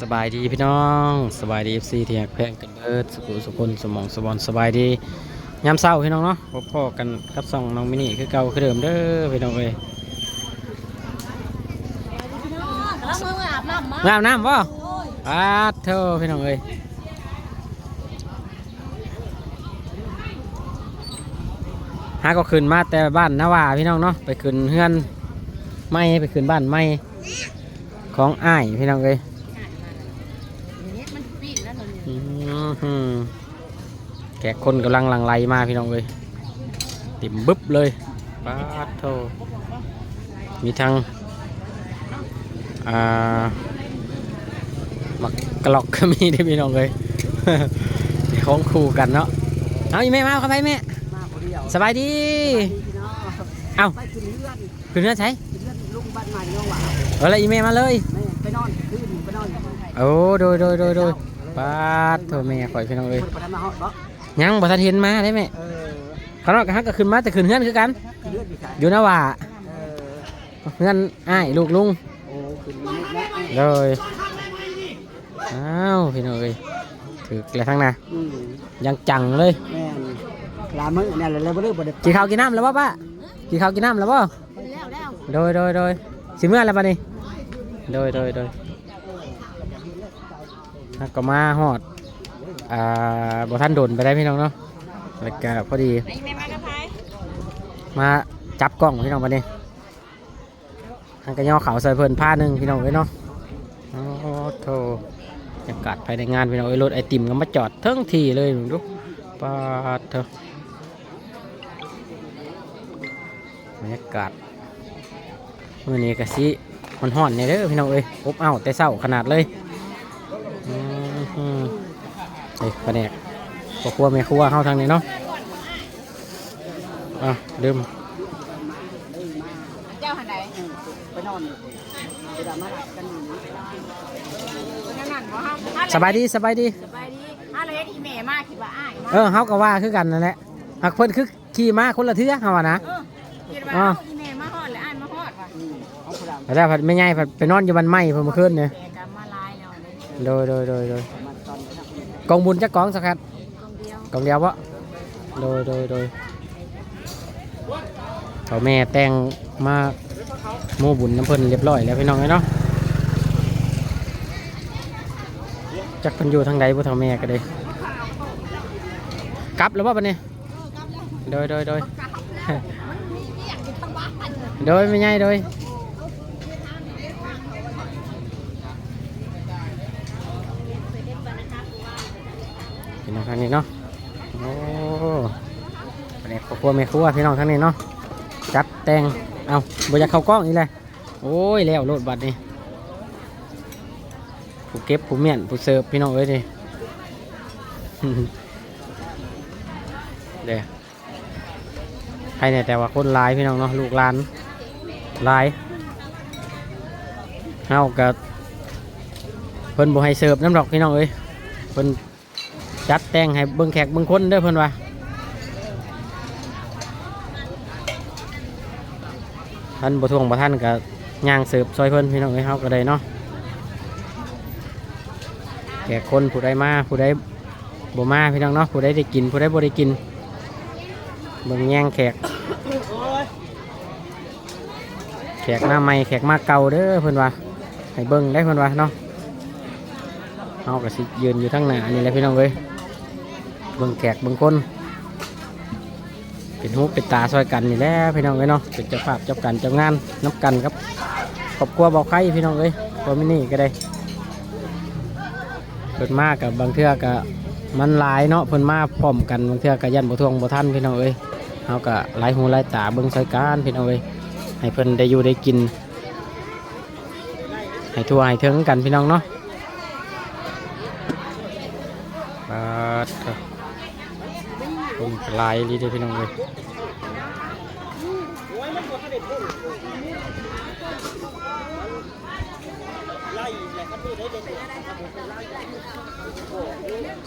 สบายดีพี่น้องสบายดีเอฟซีที่แพงกันเบิดสุขุสุคนสมองสบอนสบายดียามเศร้าพี่น้องเนาะพบพ่อกันกับสองน้องมินิคือเก่าคือเดิมเด้อพี่น้องเอ้ยแล้วมึงอาบน้ำมาน้ำน้ำบ่ปาเท่าพี่น้องเอ้ยหาก็ขึ้นมาแต่บ้านนาว่าพี่น้องเนาะไปขึ้นเฮือนไม่ไปขึ้นบ้านไม่ ของอ้ายพี่น้องเอ้ยมันปีนแล้วหนูอืมหืมแขกคนกำลังหลังไหลมาพี่น้องเลยติ่มบึ๊บเลยปาดโทมีทั้งอ่ามักกะลอกก็มีได้อพี่น้องเลยของคู่กันเนาะเอาอีแม่มาเข้าไปแม่มาคนเดียวสบายดีพี่น้องเอ้าไปกินเลือดคืนนั้นใช้กินเลือดลุงบ้านใหม่เนาะว่า เออแล้วอีแม่มาเลยแม่ไปนอนคืนไปนอนอยู่ไทยโอ้โดยโดยโดยโดยปาดโทแม่ข่อยพี่น้องเลยคนไปทำมาฮอดบ่ยังบ่ทันเห็นมาได้แม่เออเขานอกกันฮักก็ขึ้นมาแต่ขึ้นเฮือนคือกันกินเลือดอยู่ไทยอยู่นะว่าเออเพื่อนอ้ายลูกลุงโอ้คืนนี้นะเลยอ้าวพี่น้องเอ้ยถืออะไรทั้งน่ะอืมยังจังเลยแม่นลามื้อเนี่ยเลยบ่ได้บ่ได้กินข้าวกินน้ำแล้วป่ะป้ากินข้าวกินน้ำแล้วป่ะแล้วแล้วโดยโดยโดย สิเมื่อแล้วป่ะนี่โดยโดยโดยถ้าก็มาฮอด อ่าบ่ท่านโดนไปได้พี่น้องเนาะแล้วก็พอดีไอ้แม่มากระพายมาจับกล้องพี่น้องมาเนี่ยทางกระย่อเขาใส่เพิ่นผ้าหนึ่งพี่น้องเอ้ยเนาะโอ้โถบรรยากาศภายในงานพี่น้องเอ้ยรถไอติมก็มาจอดเทั้งทีเลยหนูดูปาดเถอะบรรยากาศ มื่อนี้กะสิมันห่อนเนี่ยเด้อพี่น้องเอ้ยอบอ้าวแต่เศร้าขนาดเลยอืมฮึเฮ้ยปะเนี่ยพ่อครัวแม่ครัวเข้าทางนี้เนาะอะดื่มเจ้าหันไหนไปนอนไปดามากันอยู่นั่นนั่นบ่ฮะสบายดีสบายดีสบายดีถ้าเราเห็นอีแม่มากคิดว่าอ้ายเออเฮาก็ว่าคือกันนั่นแหละหักเพิ่นคือขี่ม้าคนละเทือเฮาว่านะเออคิดว่าอ๋ออีแม่มาฮอดหรือ แต่ถ้าผัดไม่ใหญ่ผัดไปนอนอยู่บ้านไม้เพิ่นเมื่อคืนเนี่ยแต่กรรมาลายแล้วเลยโดยโดยโดยโดยกองบุญจักกองสักครับคนเดียวกองเดียวบ่โดยโดยโดยเขาแม่แต่งมาโมบุญน้ำเพิ่นเรียบร้อยแล้วพี่น้องเอ้ยเนาะจักเพิ่นอยู่ทางใดบ่เท่าแม่ก็ได้กลับแล้วบ่บัดนี้โดยโดยโดยโดยไม่ใหญ่โดยพี่น้อง ทางนี้เนาะโอ้ประเด็กครอบครัวแม่ครัวพี่น้องทางนี้เนาะจัดแต่งเอาบอยากเข้ากล้องอีกเลยโอ้ยแล้วโลดบัตรนี่ผู้เก็บผู้เมียนผู้เสิร์ฟพี่น้องเอ้ยนี่เด้ใครเนี่ยแต่ว่าคนหลายพี่น้องเนาะลูกหลานหลายเฮากับเพิ่นบ่ให้เสิร์ฟน้ำดอกพี่น้องเอ้ยเพิ่น จัดแต่งให้เบิ่งแขกเบิ่งคนเด้อเพิ่นว่าท่านบ่ทวงบ่ท่านก็ย่างเสิร์ฟซอยเพิ่นพี่น้องเอ้ยเฮาก็ได้เนาะแขกคนผู้ใดมาผู้ใดบ่มาพี่น้องเนาะผู้ใดได้กินผู้ใดบ่ได้กินเบิ่งแย่งแขก แขกหน้าใหม่แขกมาเก่าเด้อเพิ่นว่าให้เบิ่งได้เพิ่นว่าเนาะเฮาก็สิยืนอยู่ทั้งหน้านี่แหละพี่น้องเอ้ย เบิ่งแขกเบิ่งคนเป็นหูเป็นตาซอยกันนี่แหละพี่น้องเอ้ยเนาะเป็นเจ้าภาพเจ้าการเจ้างานนับกันครับครอบครัวเบาไข่พี่น้องเอ้ยตัวมินี่ก็ได้เพิ่นมากกับบางเทื่อก็มันหลายเนาะเพิ่นมาพร้อมกันบางเทื่อก็ยันบ่ทวงบ่ทันพี่น้องเอ้ยเฮาก็หลายหูหลายตาเบิ่งซอยกันพี่น้องเอ้ยให้เพิ่นได้อยู่ได้กิน ให้ทั่วให้ถึงกันพี่น้องเนาะปาดครับ ลายลีเด้อพี่น้องเลย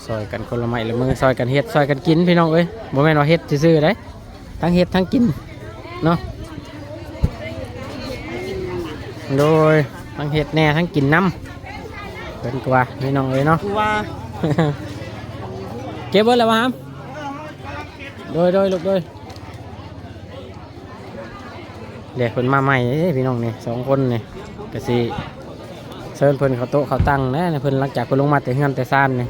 ซอยกันคนละไม้ละมือซอยกันเฮ็ดซอยกันกินพี่น้องเอ้ยบ่แม่นว่าเฮ็ดซื่อๆได้ทั้งเฮ็ดทั้งกินเนาะโดยทั้งเห็ดแหน่ทั้งกินน้ำเป็นกว่าพี่น้องเลยเนาะกูว่าเก็บไว้แล้ววะครับ โดยโดยลูกโดยเด็กคนมาใหม่เอ้พี่น้องนี่สองคนนี่ก็สิเชิญเพิ่นเขาโต๊ะเขาตั้งนะเพิ่นหลังจากเพิ่นลงมาแต่เฮือนแต่ซ่านนี่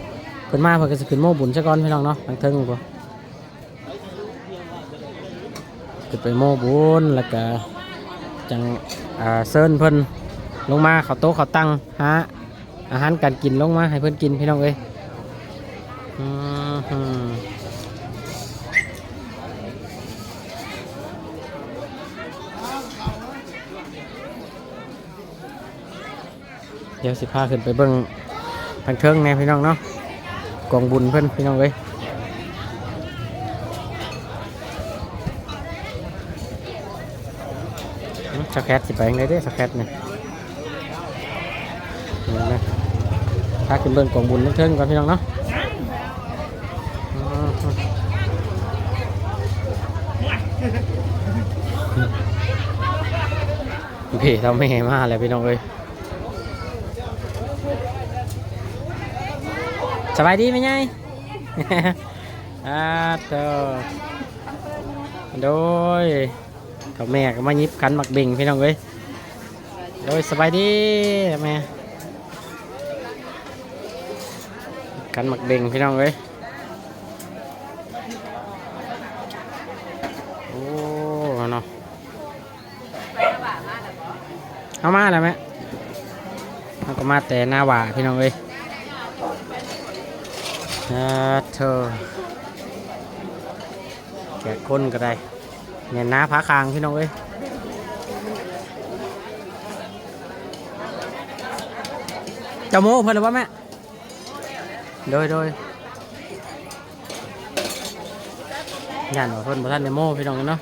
เพิ่นมาเพิ่นก็สิขึ้นโม่บุญซะก่อนพี่น้องเนาะทางเทิงพุ่ขึ้นไปโม่บุญแล้วก็จังอ่าเชิญเพิ่นลงมาเขาโต๊ะเขาตั้งหาอาหารการกินลงมาให้เพิ่นกินพี่น้องเอ้ยอืม เดี๋ยวสิพาขึ้นไปเบิ่งทางเทิงแน่พี่น้องเนาะกองบุญเพิ่อนพี่น้องเอ้ยสแคทสิไปยังไงเด้สแคทเนี่ยนะพาขึ้นเบิ่งกองบุญทางเทิงก่อนพี่น้องเนาะพี่เราไม่เห็นมาเลยพี่น้องเอ้ย สบายดีไหมยายอาเจ้าโดยเขาแม่ก็มายิบขันหมักเบ่งพี่น้องเอ้ยโดยสบายดีแม่ขันหมักเบ่งพี่น้องเอ้ยโอ้เนาะเอามาแล้วไหมเอาก็มาแต่หน้าหว่าพี่น้องเอ้ย อ่าเธอแกะคนก็ได้เนี่ยน้าผาคางพี่น้องเอ้ยจ้าโม่เพิ่นหรือว่าแม่โดยโดยย่านว่าเพิ่นบ่ทันได้โม่พี่น้องเนาะ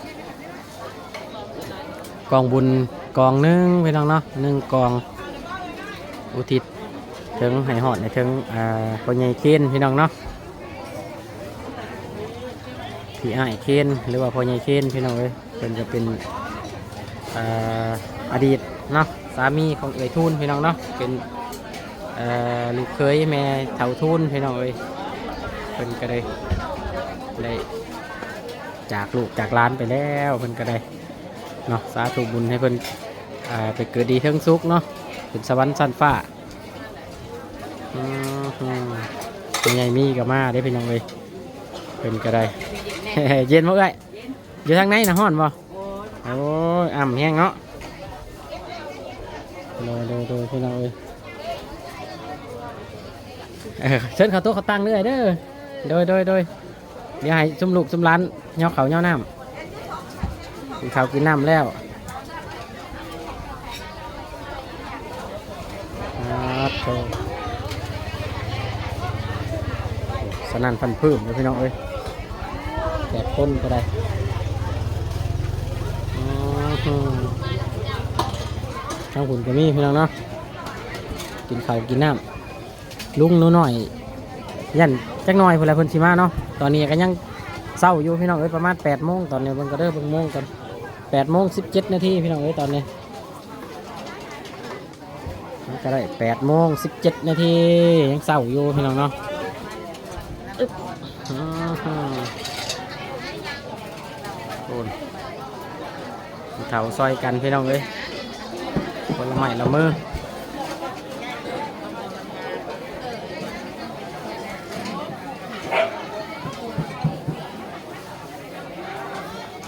กองบุญกองหนึงพี่น้องเนาะหนึ่งกองอุทิศ ถึงให้หอดในถึงอ่าพ่อใหญ่เคนพี่น้องเนาะพี่ไอ้ายเคนหรือว่าพ่อใหญ่เคนพี่น้องเอ้ยเพิ่นจะเป็นออดีตเนาะสามีของเอ๋ยทูนพี่น้องเนาะเป็นลูกเคยแม่เฒ่าทูนพี่น้องเอ้ยเพิ่นก็ได้ได้จากลูกจากร้านไปแล้วเพิ่นก็ได้เนาะสาธุบุญให้เพิ่นไปเกิดดีเทิงสุขเนาะเป็นสวรรค์สั้นฟ้า เป็นไงมีก็มาได้เป็นยังไงเพิ่นก็ได้ เย็นบ่เอ้ยอยู่ทางไหนนะฮ้อนบ่โอ้ยอ่ำแห้งเนาะโดยโดยโดยพี่น้องเอ้ยเออเชิญเขาโต๊ะเขาตั้งเรื่อยเด้อโดยโดยโดยเดี๋ยวให้ซุ่มลูกซุ่มร้านย่อเขาย่อน้ำกินข้าวกินน้ำแล้วครับโธ่ สนั่นพันพื้นเลยพี่น้องเอ้ยแจกคนก็ได้อื้อหือทั้งหุ่นก็มีพี่น้องเนาะกินข้าวกินน้ำลุงหนูหน่อยยันจักหน่อยพื่นเพิ่นสิมาเนาะตอนนี้ก็ยังเศร้าอยู่พี่น้องเอ้ยประมาณ8โมงตอนนี้เพิ่นก็เริ่มเบิ่งโมงกัน8โมง17นาทีพี่น้องเอ้ยตอนนี้ก็ได้8โมง17นาทียังเศร้าอยู่พี่น้องเนาะ โอนเถาซอยกันพี่น้องเอ้ยคนละไม้ละมือ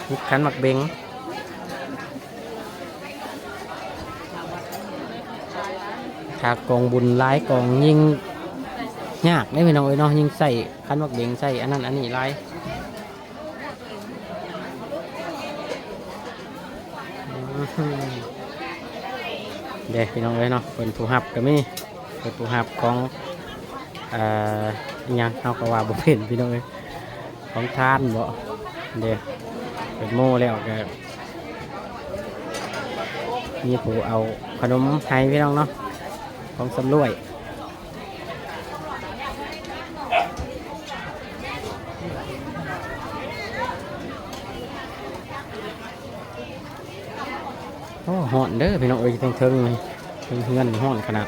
นิดขันหมักเบงถ้ากองบุญร้ายกองยิง ยากได้ไหมน้องเอ้ยเนาะยิงใส่ขันหมักเบงใส่อันนั้นอันนี้ไรเด็กพี่น้องเอ้ยเนาะเป็นผู้หับก็มีเป็นผู้หับของเอ่อยังเขาก็ว่าบ่เป็นพี่น้องเอ้ยของทานบ่เด็กเป็นโม่แล้วก็มีผู้เอาขนมให้พี่น้องเนาะของสำรวย โอ้ห่อนเด้อพี่น้องเอ้ยเทิงๆเลยเฮือนห้องขนาด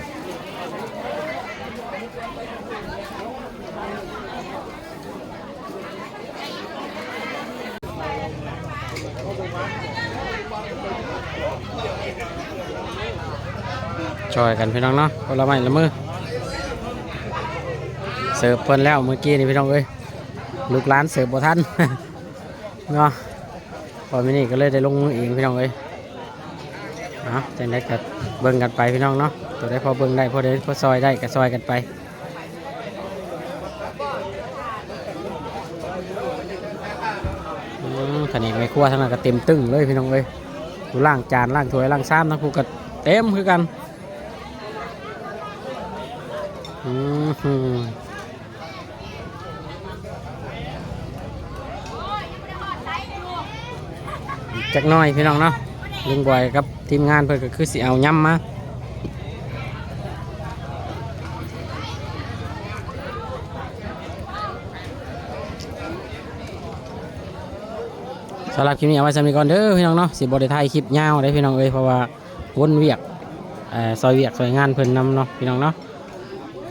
ช่วยกันพี่น้องเนาะคนละไม้ละมือเสิร์ฟเพิ่นแล้วเมื่อกี้นี่พี่น้องเอ้ยลูกร้านเสิร์ฟบ่ทันเนาะพอมินี่ก็เลยได้ลงมือเองพี่น้องเอ้ย เนาะจังได้ก็เบิ่งกันไปพี่น้องเนาะตัวได้พอเบิ่งได้พอได้พอซอยได้ก็ซอยกันไปอืมขนาดไม่ครัวทั้งนั้นก็เต็มตึ้งเลยพี่น้องเอ้ยดูล่างจานล่างถ้วยล่างซ้ำทั้งคู่ก็เต็มคือกันอืมจักหน้อยพี่น้องเนาะลุงบอยกับ ทีมงานเพื่อนก็คือสิเอาย่ำมาสำหรับคลิปนี้เอาไว้สำหรับก่อนเด้อพี่น้องเนาะสิบได้ถ่ายคลิปยาวได้พี่น้องเอ้ยเพราะว่าวนเวียกซอยเวียกซอยงานเพิ่นนำเนาะพี่น้องเนาะ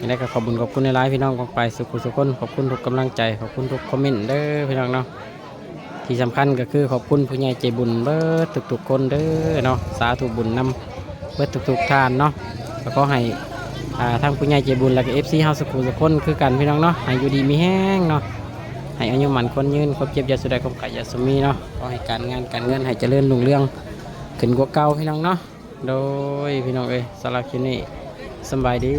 ยังไงก็ขอบคุณขอบคุณในไลฟ์พี่น้องกองไปสุขุสุขคนขอบคุณทุกกำลังใจขอบคุณทุกคอมเมนต์เด้อพี่น้องเนาะ ที่สำคัญก็คือขอบคุณผู้ใหญ่ใจบุญเบิดทุกๆคนเด้อเนาะสาธุบุญนำเบิดทุกๆทานเนาะแล้วก็ให้อ่าทั้งผู้ใหญ่ใจบุญแล้วก็เอฟซีเฮาสุขุสุขคนคือกันพี่น้องเนาะให้อยู่ดีมีแห้งเนาะให้อายุมันคนยืนครบเจ็บยาสุดใดครบไก่ยาสมีเนาะขอให้การงานการเงินให้เจริญรุ่งเรืองขึ้นกว่าเก่าพี่น้องเนาะโดยพี่น้องเอ้ยสำหรับคลิปนี้สบายดี